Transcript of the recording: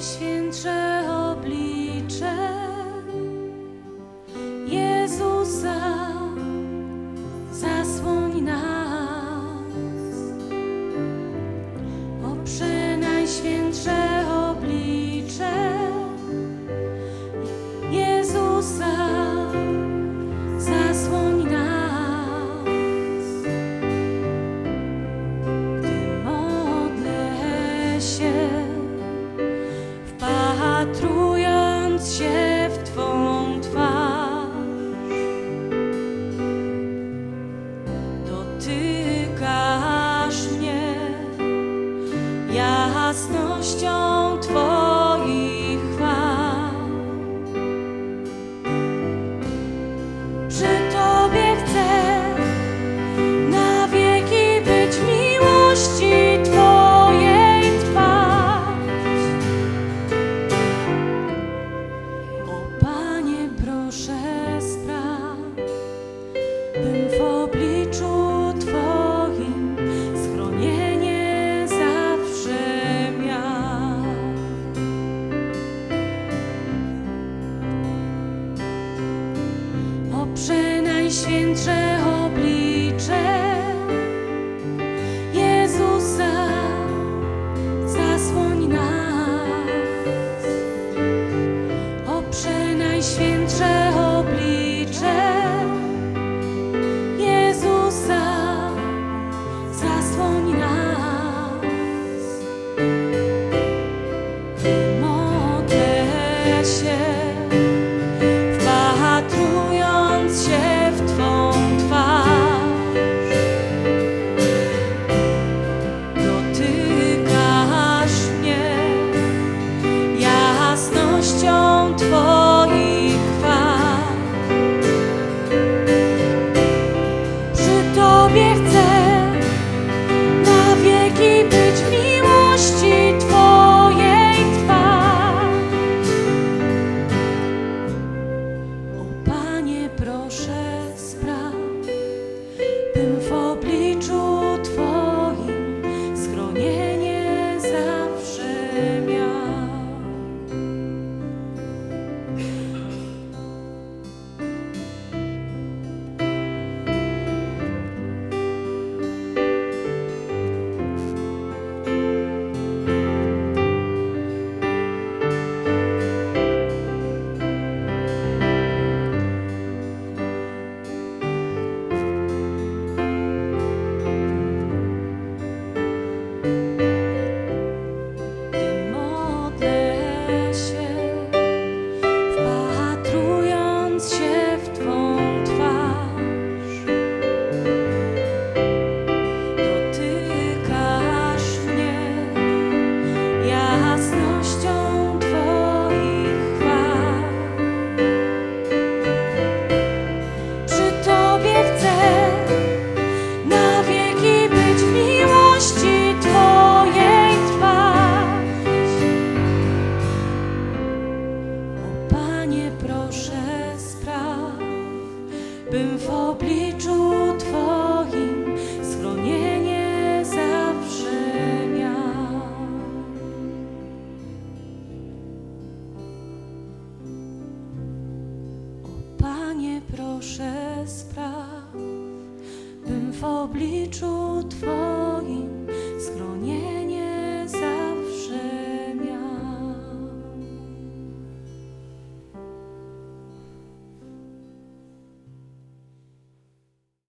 心碎 własnością. poświęcę. Panie, proszę spraw, bym w obliczu Twoim schronie.